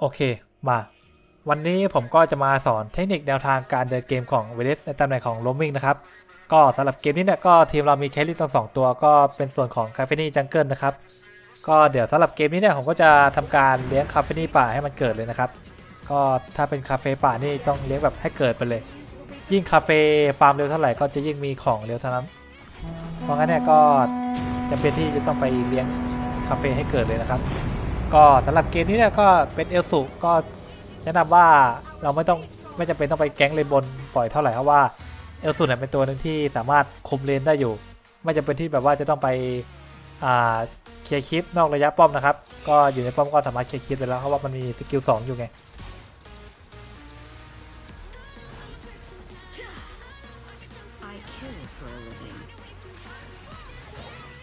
โอเค มา วันนี้ผมก็จะมาสอนเทคนิคแนวทางการเดินเกมของเวเลสในตำแหน่งของโรมิงนะครับ ก็สำหรับเกมนี้เนี่ยก็ทีมเรามีแครี่ทั้งสองตัวก็เป็นส่วนของคาเฟนี่จังเกิลนะครับ ก็เดี๋ยวสำหรับเกมนี้เนี่ยผมก็จะทำการเลี้ยงคาเฟนี่ป่าให้มันเกิดเลยนะครับ ก็ถ้าเป็นคาเฟ่ป่านี่ต้องเลี้ยงแบบให้เกิดไปเลย ยิ่งคาเฟ่ฟาร์มเร็วเท่าไหร่ก็จะยิ่งมีของเร็วเท่านั้น เพราะงั้นเนี่ยก็จำเป็นที่จะต้องไปเลี้ยงคาเฟ่ให้เกิดเลยนะครับ ก็สำหรับเกมนี้เนี่ยก็เป็นเอลสุก็แนะนำว่าเราไม่ต้องไม่จำเป็นต้องไปแก๊งเลนบนปล่อยเท่าไหร่เพราะว่าเอลสุเนี่ยเป็นตัวหนึ่งที่สามารถคุมเลนได้อยู่ ไม่จำเป็นที่แบบว่าจะต้องไปอ่าเคลียร์คลิปนอกระยะป้อมนะครับ ก็อยู่ในป้อมก็สามารถเคลียร์คลิปได้แล้วเพราะว่ามันมีสกิลสองอยู่ไง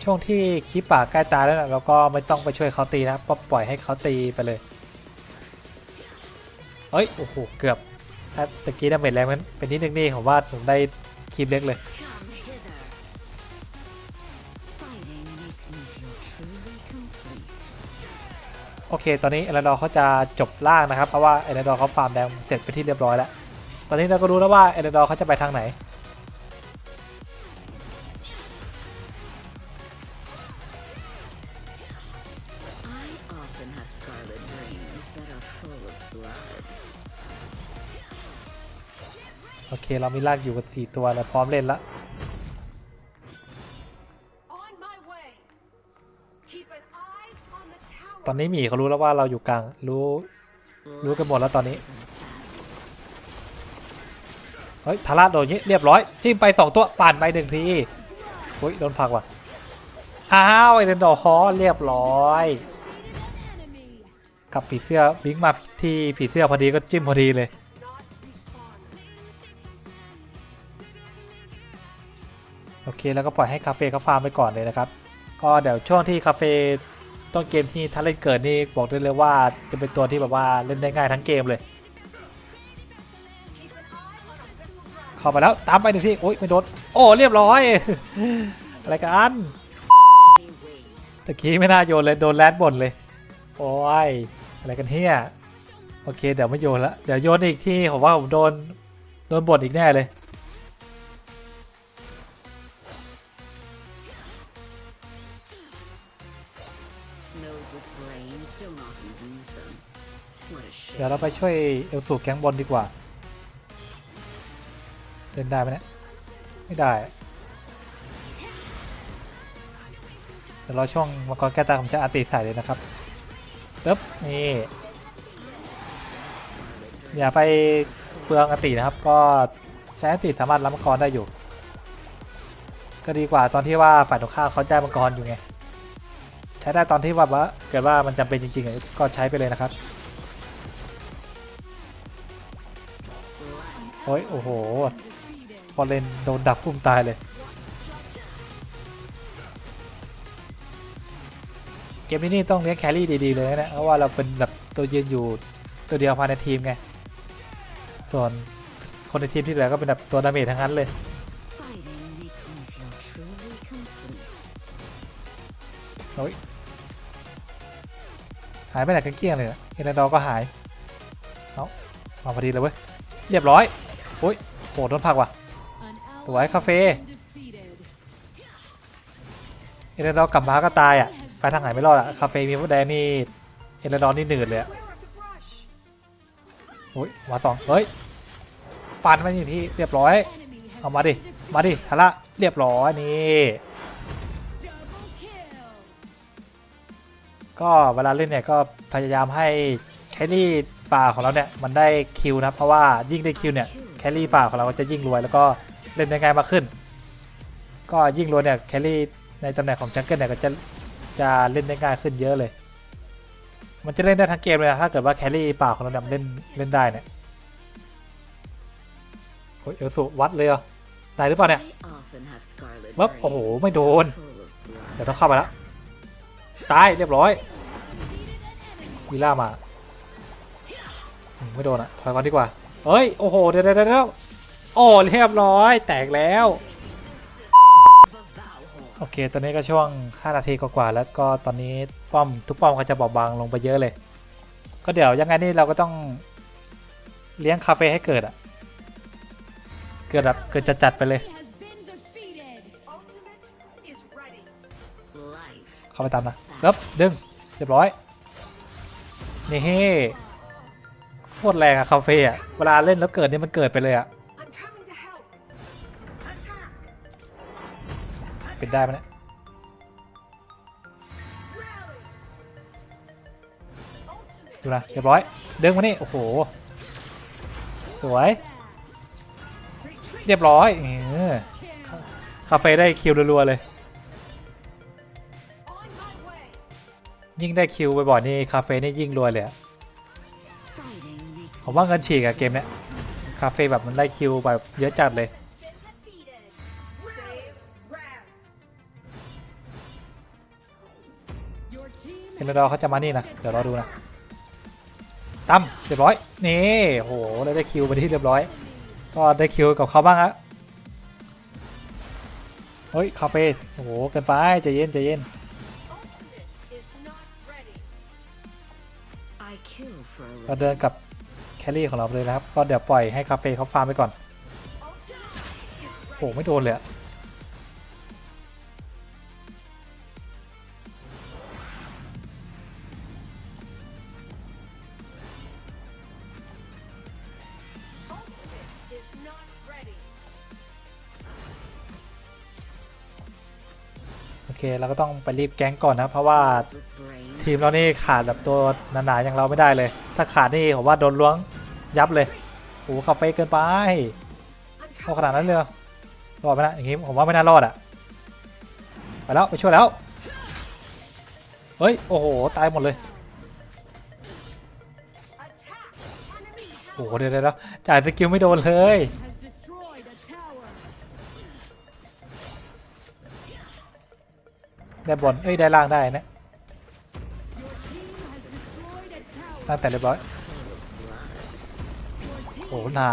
ช่วงที่คลิปป่าใกล้ตายแล้วนะเราก็ไม่ต้องไปช่วยเขาตีนะครับปล่อยให้เขาตีไปเลยเอ้ยโอ้โหเกือบถ้าตะกี้ดาเมจแรงมันเป็นนิดนึงนี่ผมว่าผมได้คลิปเล็กเลยโอเค ตอนนี้เอลดอร์เขาจะจบล่างนะครับ เพราะว่าเอลดอร์เขาฟาร์มแดงเสร็จไปที่เรียบร้อยแล้ว ตอนนี้เราก็รู้แล้วว่าเอลดอร์เขาจะไปทางไหน โอเคเรามีลากอยู่กับสี่ตัวแล้วพร้อมเล่นละ On my way. Keep an eye on the tower. ตอนนี้หมีเขารู้แล้วว่าเราอยู่กลางรู้รู้กันหมดแล้วตอนนี้เฮ้ยทาร่าโดนอย่างนี้เรียบร้อยจิ้มไปสองตัวปั่นไปหนึ่งทีอุ้ยโดนผลักว่ะอ้าวไอเดนดอร์ฮอเรียบร้อยกับผีเสื้อวิ่งมาที่ผีเสื้อพอดีก็จิ้มพอดีเลย โอเคแล้วก็ปล่อยให้คาเฟ่เขาฟาร์มไปก่อนเลยนะครับ ก็เดี๋ยวช่วงที่คาเฟ่ต้นเกมที่ถ้าเล่นเกิดนี่บอกได้เลยว่าจะเป็นตัวที่แบบว่าเล่นได้ง่ายทั้งเกมเลย เข้าไปแล้วตามไปหนึ่งที่โอ๊ยไม่โดนโอ้เรียบร้อย อะไรกันตะกี้ไม่น่าโยนเลยโดนแรดบ่นเลย โอ้ยอะไรกันเฮียโอเคเดี๋ยวไม่โยนละเดี๋ยวโยนอีกที่ผมว่าผมโดนโดนบ่นอีกแน่เลย ดี๋ยวเราไปช่วยเอลสูแก๊งบนดีกว่า เล่นได้ไหมเนี่ยไม่ได้เดี๋ยวรอช่วงมังกรแก้ตาผมจะอาติใส่เลยนะครับปึ๊บนี่อย่าไปเปลืองอตินะครับ ก็ใช้อติสามารถรับมังกรได้อยู่ ก็ดีกว่าตอนที่ว่าฝ่ายตรงข้ามเขาได้มังกรอยู่ไง ใช้ได้ตอนที่ว่าเกิดว่ามันจำเป็นจริงๆ ก็ใช้ไปเลยนะครับ โอ้ย โอ้โหฟอเรนโดนดักพุ่มตายเลย เกมนี้นี่ต้องเลี้ยงแครี่ดีๆเลยนะ เพราะว่าเราเป็นแบบตัวยืนอยู่ตัวเดียวภายในทีมไง ส่วนคนในทีมที่เหลือก็เป็นแบบตัวดาเมจทั้งนั้นเลยโอ้ยหายไปไหนกันเกลี้ยงเลยนะเอเนดอก็หาย เอามาพอดีเลยเว้ย เรียบร้อย อ้ยโหโดนผักว่ะสวยคาเฟ่เอเลนดอร์กลับมาก็ตายอะไปทางไหนไม่รอดอะคาเฟ่มีผู้แดงนี่เอเลนดอร์นี่หนืดเลยอะโอ้ยมาสองเฮ้ยปันมาอยู่ที่เรียบร้อยเอามาดิมาดิทาระเรียบร้อยนี่ก็เวลาเล่นเนี่ยก็พยายามให้แครี่ ป่าของเราเนี่ยมันได้คิวนะเพราะว่ายิ่งได้คิวเนี่ยแคลรี่ป่าของเราก็จะยิ่งรวยแล้วก็เล่นได้ง่ายมากขึ้น ก็ยิ่งรวยเนี่ยแคลรี่ในตำแหน่งของจังเกิลเนี่ยก็จะจะเล่นได้ง่ายขึ้นเยอะเลย มันจะเล่นได้ทั้งเกมเลยนะถ้าเกิดว่าแคลรี่ป่าของเราเนี่ยเล่นเล่นได้เนี่ยโอ้ยเอลสุวัดเลยเหรอได้หรือเปล่าเนี่ยวับโอ้โหไม่โดนเดี๋ยวต้องเข้าไปแล้วตายเรียบร้อยวีล่ามา ไม่โดนอะถอยก่อนดีกว่าเฮ้ย โอ้โห เดี๋ยวเดี๋ยวโอ้เรียบร้อย แตกแล้ว โอเค ตอนนี้ก็ช่วง 5 นาทีกว่าๆแล้วก็ตอนนี้ป้อม ทุกป้อมก็จะเบาบางลงไปเยอะเลย ก็เดี๋ยวยังไงนี่เราก็ต้องเลี้ยงคาเฟ่ให้เกิดอะเกิดแบบเกิดจัดๆไปเลย เข้าไปตามนะปึ๊บดึง เรียบร้อย นี่เฮ้ คตรแรงอะคาเฟ่อะเวลาเล่นแล้วเกิดนี่มันเกิดไปเลยอะปิดได้ไหมเนี่ยดูนะเรียบร้อยเดึงมานี่โอ้โห สวย เรียบร้อยเออคาเฟ่ได้คิวรัวๆเลย ยิ่งได้คิวบ่อยๆนี่คาเฟ่นี่ยิ่งรวยเลยอะ ผมว่าเงินฉีกอะเกมเนี้ยคาเฟ่แบบมันได้คิวแบบเยอะจัดเลย Save Raz. Your team เห็นแล้วเขาจะมานี่นะเดี๋ยวรอดูนะตั้มเรียบร้อยนี่โหได้ได้คิวไปที่เรียบร้อย ก็ได้คิวกับเขาบ้างฮะเฮ้ยคาเฟ่โอ้โหเกินไปใจเย็นใจเย็น Ultimate is not ready. I kill for a เรา living. เดินกับ แครี่ของเราเลยนะครับ ก็เดี๋ยวปล่อยให้คาเฟ่เขาฟาร์มไปก่อนโอ้โหไม่โดนเลยโอเคเราก็ต้องไปรีบแก๊งก่อนนะ เพราะว่าทีมเรานี่ขาดแบบตัวหนาๆอย่างเราไม่ได้เลย ถ้าขาดนี่ผมว่าโดนล้วงยับเลยโอ้โหคาเฟ่เกินไปเอาขนาดนั้นเลยรอดไหมนะอย่างงี้ผมว่าไม่น่ารอดอะไปแล้วไปช่วยแล้วเฮ้ยโอ้โหตายหมดเลยโอ้โหเดี๋ยวเดี๋ยวจ่ายสกิลไม่โดนเลยได้บนเอ้ยได้ล่างได้นะ ตั้งแต่เรียบร้อย Your team โอ้โหหนา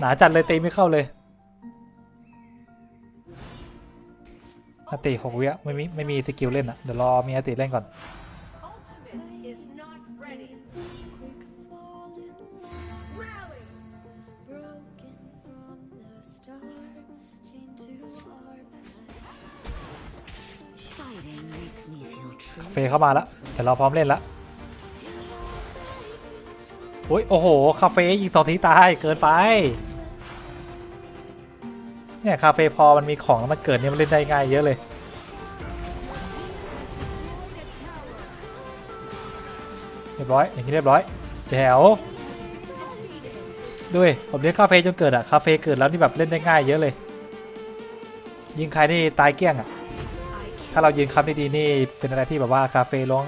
หนาจัดเลยตีไม่เข้าเลยอติหกวิอะไม่มีไม่มีสกิลเล่นอะ เดี๋ยวรอมีอติเล่นก่อน Ultimate is not ready. Rally. broken from the start, chained to our past. Fighting makes me feel true. เฟย์เข้ามาแล้ว เดี๋ยวเราพร้อมเล่นแล้วโอ้ยโอ้โห คาเฟ่ยิงสองทีตาย เกินไป เนี่ย คาเฟ่พอมันมีของแล้วมันเกิดเนี่ยมันเล่นได้ง่ายเยอะเลย เรียบร้อย อย่างนี้เรียบร้อยแจ๋วด้วยผมเล่นคาเฟ่จนเกิดอะคาเฟ่เกิดแล้วนี่แบบเล่นได้ง่ายเยอะเลย ยิงใครนี่ตายเกลี้ยงอะถ้าเรายืนคำดีๆนี่เป็นอะไรที่แบบว่าคาเฟ่ลง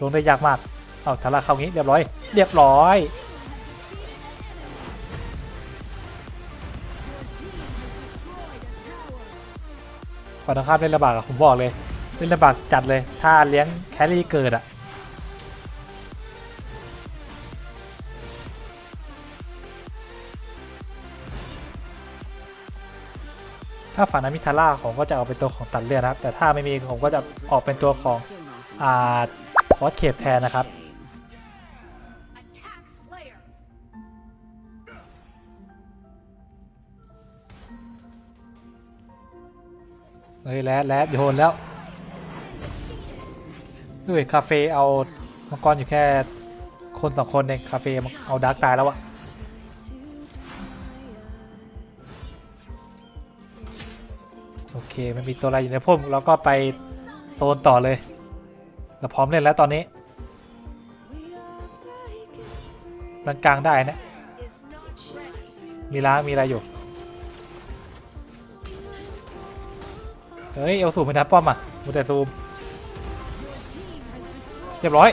ลงได้ยากมาก เอาถ้าเราเข้างี้เรียบร้อย เรียบร้อยฝั่งตรงข้ามเล่นลำบากอะผมบอกเลย เล่นลำบากจัดเลย ถ้าเลี้ยงแครี่เกิดอะถ้าฝั่งนั้นมิทาร่าผมก็จะเอาเป็นตัวของตัดเลือดนะครับ แต่ถ้าไม่มีผมก็จะออกเป็นตัวของอ่าฟอสเคปแทนนะครับ ฮ้ยแล้วแล้วโยนแล้วด้วยคาเฟ่เอามังกรอยู่แค่คนสองคนเองคาเฟ่เอาดาร์กตายแล้วอะโอเคไม่มีตัวอะไรอยู่ในพุ่มเราก็ไปโซนต่อเลย เราพร้อมเล่นแล้วตอนนี้ด้านกลางได้นะ มีล้างมีอะไรอยู่ เฮ้ย เอลซูมไม่ทันป้อมอะมูแต่ซูมเรียบร้อย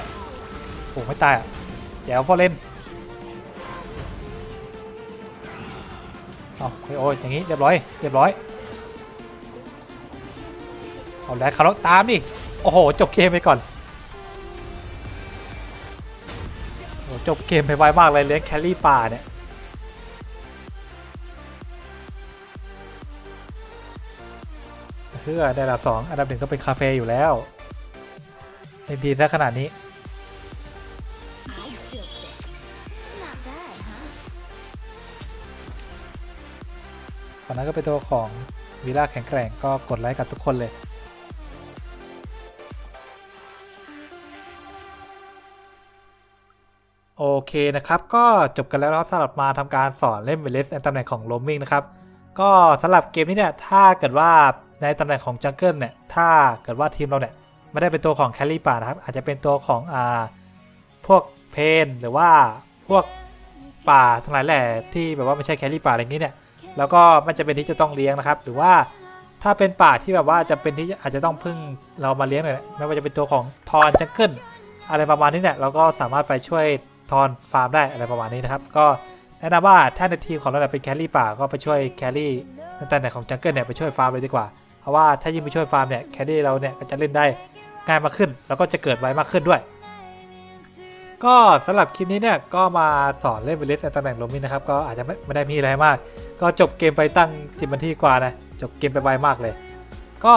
โอ้ไม่ตายอะแจ๋วฟอร์เรนเอาโอ้ยโอ้ยอย่างงี้เรียบร้อยเรียบร้อยเอาแล้วคาร์ลตามดิโอ้โห จบเกมไปก่อนโอ้จบเกมไปไวมากเลยเลี้ยงแคลรี่ป่าเนี่ย พื่อได้ระดับสองอันดับหนึ่งก็เป็นคาเฟ่อยู่แล้วเล่นดีซะขนาดนี้ ตอนนั้นก็เป็นตัวของวิล่าแข็งแกร่งก็กดไลค์กับทุกคนเลย โอเคนะครับ ก็จบกันแล้วนะสำหรับมาทำการสอนเล่นเวลเลสในตำแหน่งของโลมิงนะครับ ก็สำหรับเกมนี้เนี่ย ถ้าเกิดว่า ในตำแหน่งของจังเกิลเนี่ยถ้าเกิดว่าทีมเราเนี่ยไม่ได้เป็นตัวของแคลรี่ป่านะครับ อาจจะเป็นตัวของอ่าพวกเพนหรือว่าพวกป่าทั้งหลายแหล่ที่แบบว่าไม่ใช่แคลรี่ป่าอะไรอย่างนี้เนี่ยแล้วก็ไม่จะเป็นที่จะต้องเลี้ยงนะครับ หรือว่าถ้าเป็นป่าที่แบบว่าจะเป็นที่อาจจะต้องพึ่งเรามาเลี้ยงเนี่ยไม่ว่าจะเป็นตัวของทอนจังเกิลอะไรประมาณนี้เนี่ยเราก็สามารถไปช่วยทอนฟาร์มได้อะไรประมาณนี้นะครับ ก็แนะนำว่าถ้าในทีมของเราเป็นแคลรี่ป่าก็ไปช่วยแคลรี่ในตำแหน่งของจังเกิลเนี่ยไปช่วยฟาร์มเลยดีกว่า เพราะว่าถ้ายิ่งไปช่วยฟาร์มเนี่ยแคลรี่เราเนี่ยก็จะเล่นได้ง่ายมากขึ้น แล้วก็จะเกิดไวมากขึ้นด้วย ก็สำหรับคลิปนี้เนี่ยก็มาสอนเล่นเวลิสในตำแหน่งโรมินนะครับก็อาจจะไม่ไม่ได้มีอะไรมาก ก็จบเกมไปตั้ง10นาทีกว่านะจบเกมไปไวมากเลย ก็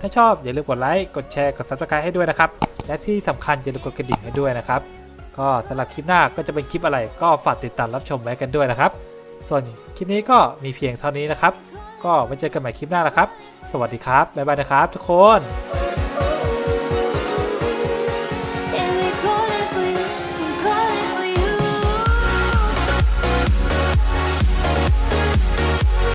ถ้าชอบอย่าลืมกดไลค์กดแชร์กด subscribe ให้ด้วยนะครับและที่สำคัญอย่าลืมกดกระดิ่งให้ด้วยนะครับก็สำหรับคลิปหน้าก็จะเป็นคลิปอะไรก็ฝากติดตามรับชมไว้กันด้วยนะครับ ส่วนคลิปนี้ก็มีเพียงเท่านี้นะครับ ก็ไว้เจอกันใหม่คลิปหน้าละครับ สวัสดีครับ บ๊ายบายนะครับทุกคน